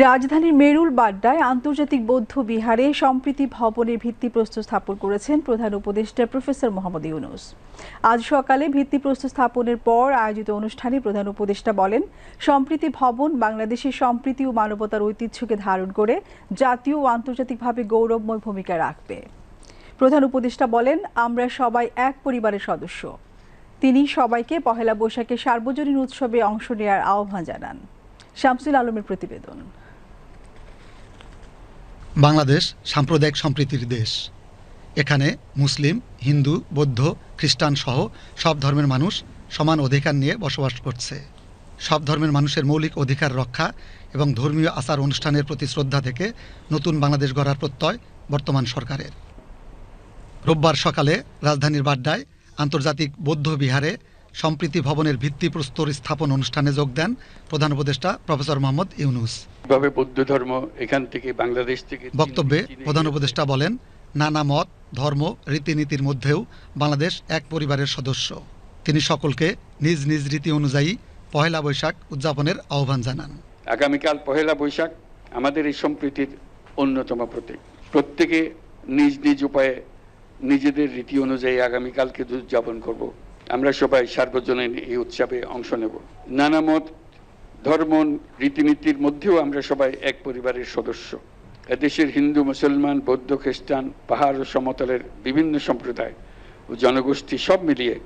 রাজধানীর মেরুল বাড্ডায় আন্তর্জাতিক বৌদ্ধ বিহারে সম্প্রীতি ভবনের ভিত্তিপ্রস্তর স্থাপন করেছেন প্রধান উপদেষ্টা প্রফেসর মোহাম্মদ ইউনুস। আজ সকালে ভিত্তিপ্রস্তর স্থাপনের পর আয়োজিত অনুষ্ঠানে প্রধান উপদেষ্টা বলেন, সম্প্রীতি ভবন বাংলাদেশের সম্প্রীতি ও মানবতার ঐতিহ্যকে ধারণ করে জাতীয় ও আন্তর্জাতিকভাবে গৌরবময় ভূমিকা রাখবে। প্রধান উপদেষ্টা বলেন, আমরা সবাই এক পরিবারের সদস্য। তিনি সবাইকে পহেলা বৈশাখে সার্বজনীন উৎসবে অংশ নেওয়ার আহ্বান জানান। শামসুল আলমের প্রতিবেদন। বাংলাদেশ সাম্প্রদায়িক সম্প্রীতির দেশ। এখানে মুসলিম, হিন্দু, বৌদ্ধ, খ্রিস্টান সহ সব ধর্মের মানুষ সমান অধিকার নিয়ে বসবাস করছে। সব ধর্মের মানুষের মৌলিক অধিকার রক্ষা এবং ধর্মীয় আচার অনুষ্ঠানের প্রতি শ্রদ্ধা থেকে নতুন বাংলাদেশ গড়ার প্রত্যয় বর্তমান সরকারের। রোববার সকালে রাজধানীর বাড্ডায় আন্তর্জাতিক বৌদ্ধ বিহারে সম্প্রীতি ভবনের ভিত্তিপ্রস্তর স্থাপন অনুষ্ঠানে যোগ দেন প্রধান উপদেষ্টা প্রফেসর মোহাম্মদ ইউনুস। বৌদ্ধ ধর্ম এখান থেকে বাংলাদেশ থেকে বক্তব্যে প্রধান উপদেষ্টা বলেন নানা মত ধর্ম রীতিনীতির মধ্যেও বাংলাদেশ এক পরিবারের সদস্য। তিনি সকলকে নিজ নিজ রীতি অনুযায়ী পহেলা বৈশাখ উদযাপনের আহ্বান জানান। আগামীকাল পহেলা বৈশাখ আমাদের এই সম্প্রীতির অন্যতম প্রতীক। প্রত্যেকে নিজ নিজ উপায়ে নিজেদের রীতি অনুযায়ী আগামীকালকে উদযাপন করব। আমরা সবাই সার্বজনীন এই উৎসবে অংশ নেব। নানা মত, ধর্ম, রীতিনীতির মধ্যেও আমরা সবাই এক পরিবারের সদস্য। এদেশের হিন্দু, মুসলমান, বৌদ্ধ, খ্রিস্টান, পাহাড় ও সমতলের বিভিন্ন সম্প্রদায় ও জনগোষ্ঠী সব মিলিয়ে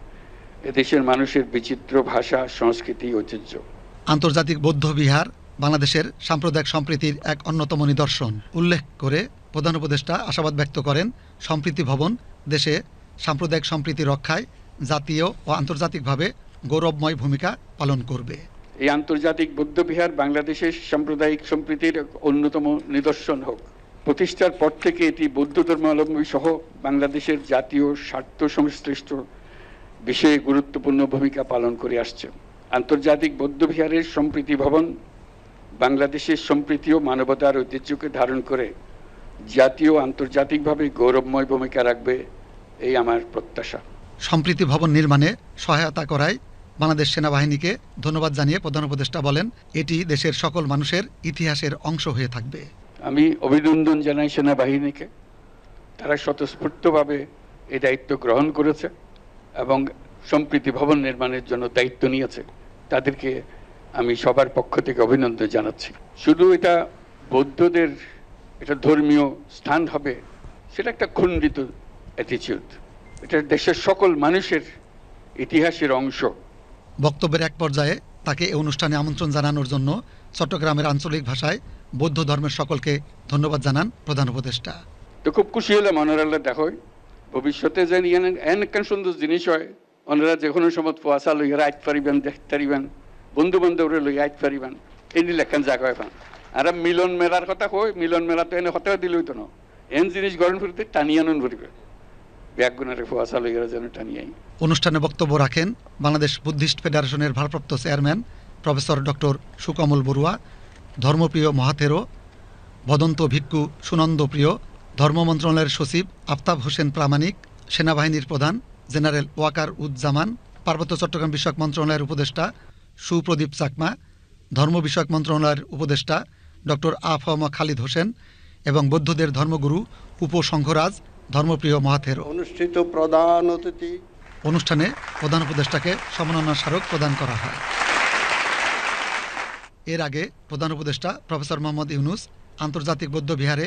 এদেশের মানুষের বিচিত্র ভাষা, সংস্কৃতি, ঐতিহ্য। আন্তর্জাতিক বৌদ্ধ বিহার বাংলাদেশের সাম্প্রদায়িক সম্প্রীতির এক অন্যতম নিদর্শন। উল্লেখ করে প্রধান উপদেষ্টা আশাবাদ ব্যক্ত করেন, সম্প্রীতি ভবন দেশে সাম্প্রদায়িক সম্প্রীতি রক্ষায় জাতীয় ও আন্তর্জাতিকভাবে গৌরবময় ভূমিকা পালন করবে। এই আন্তর্জাতিক বৌদ্ধবিহার বাংলাদেশের সাম্প্রদায়িক সম্প্রীতির অন্যতম নিদর্শন হোক। প্রতিষ্ঠার পর থেকে এটি বৌদ্ধ ধর্মাবলম্বী সহ বাংলাদেশের জাতীয় স্বার্থ সংশ্লিষ্ট বিষয়ে গুরুত্বপূর্ণ ভূমিকা পালন করে আসছে। আন্তর্জাতিক বৌদ্ধবিহারের সম্প্রীতি ভবন বাংলাদেশের সম্প্রীতি ও মানবতার ঐতিহ্যকে ধারণ করে জাতীয় আন্তর্জাতিকভাবে গৌরবময় ভূমিকা রাখবে এই আমার প্রত্যাশা। সম্প্রীতি ভবন নির্মাণে সহায়তা করায় বাংলাদেশ সেনাবাহিনীকে ধন্যবাদ জানিয়ে প্রধান উপদেষ্টা বলেন, এটি দেশের সকল মানুষের ইতিহাসের অংশ হয়ে থাকবে। আমি অভিনন্দন জানাই সেনাবাহিনীকে। তারা স্বতঃস্ফূর্তভাবে এই দায়িত্ব গ্রহণ করেছে এবং সম্প্রীতি ভবন নির্মাণের জন্য দায়িত্ব নিয়েছে। তাদেরকে আমি সবার পক্ষ থেকে অভিনন্দন জানাচ্ছি। শুধু এটা বৌদ্ধদের, এটা ধর্মীয় স্থান হবে, সেটা একটা খণ্ডিত অ্যাটিচিউড এটা দেশের সকল মানুষের ইতিহাসের অংশ। বক্তব্যের এক পর্যায়ে তাকে এই অনুষ্ঠানে আমন্ত্রণ জানানোর জন্য চট্টগ্রামের আঞ্চলিক ভাষায় বৌদ্ধ ধর্মের সকলকে ধন্যবাদ জানান প্রধান উপদেষ্টা। তো খুব খুশি হলাম অনারাল্লা দেখো। ভবিষ্যতে যেন এন সুন্দর জিনিস হয়। ওনারা যে কোনো সময় পোয়াশা লইয়া আইত পারিবেন দেখতে পারিবেন বন্ধু বান্ধবরে লইয়া আইত পারিবেন এই একখান জায়গা হয় পান। আর মিলন মেলার কথা কই মিলন মেলা তো এনে হতেও দিল হইতো না। এন জিনিস গরম ফুরিতে টানিয়ে আনুন ফুরিবে অনুষ্ঠানে বক্তব্য রাখেন বাংলাদেশ বুদ্ধিস্ট ফেডারেশনের ভারপ্রাপ্ত chairman professor doctor Sukomal Barua, Dharmapriya Mahathero Bhadanta ভিক্ষু সুনন্দ প্রিয়, ধর্ম মন্ত্রণালয়ের সচিব আফতাব হোসেন প্রামাণিক, সেনাবাহিনীর প্রধান জেনারেল ওয়াকার উজ্জামান, পার্বত্য চট্টগ্রাম বিষয়ক মন্ত্রণালয়ের উপদেষ্টা সুপ্রদীপ চাকমা, ধর্ম বিষয়ক মন্ত্রণালয়ের উপদেষ্টা ডক্টর আফম খালিদ হোসেন এবং বৌদ্ধদের ধর্মগুরু উপসংঘরাজ ধর্মপ্রিয় মহাথেরো অনুষ্ঠিত প্রধান অতিথি। অনুষ্ঠানে প্রধান উপদেষ্টাকে সম্মাননা স্মারক প্রদান করা হয়। এর আগে প্রধান উপদেষ্টা প্রফেসর মোহাম্মদ ইউনুস আন্তর্জাতিক বৌদ্ধ বিহারে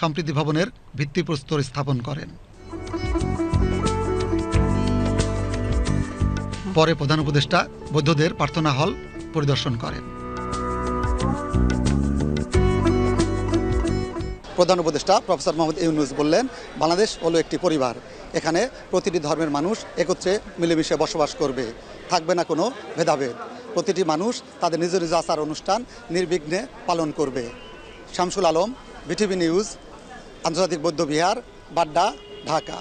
সম্প্রীতি ভবনের ভিত্তিপ্রস্তর স্থাপন করেন। পরে প্রধান উপদেষ্টা বৌদ্ধদের প্রার্থনা হল পরিদর্শন করেন। প্রধান উপদেষ্টা প্রফেসর মোহাম্মদ ইউনুস বললেন, বাংলাদেশ হলো একটি পরিবার। এখানে প্রতিটি ধর্মের মানুষ একত্রে মিলেমিশে বসবাস করবে। থাকবে না কোনো ভেদাভেদ। প্রতিটি মানুষ তাদের নিজ নিজ আচার অনুষ্ঠান নির্বিঘ্নে পালন করবে। শামসুল আলম, বিটিভি নিউজ, আন্তর্জাতিক বৌদ্ধবিহার বাড্ডা, ঢাকা।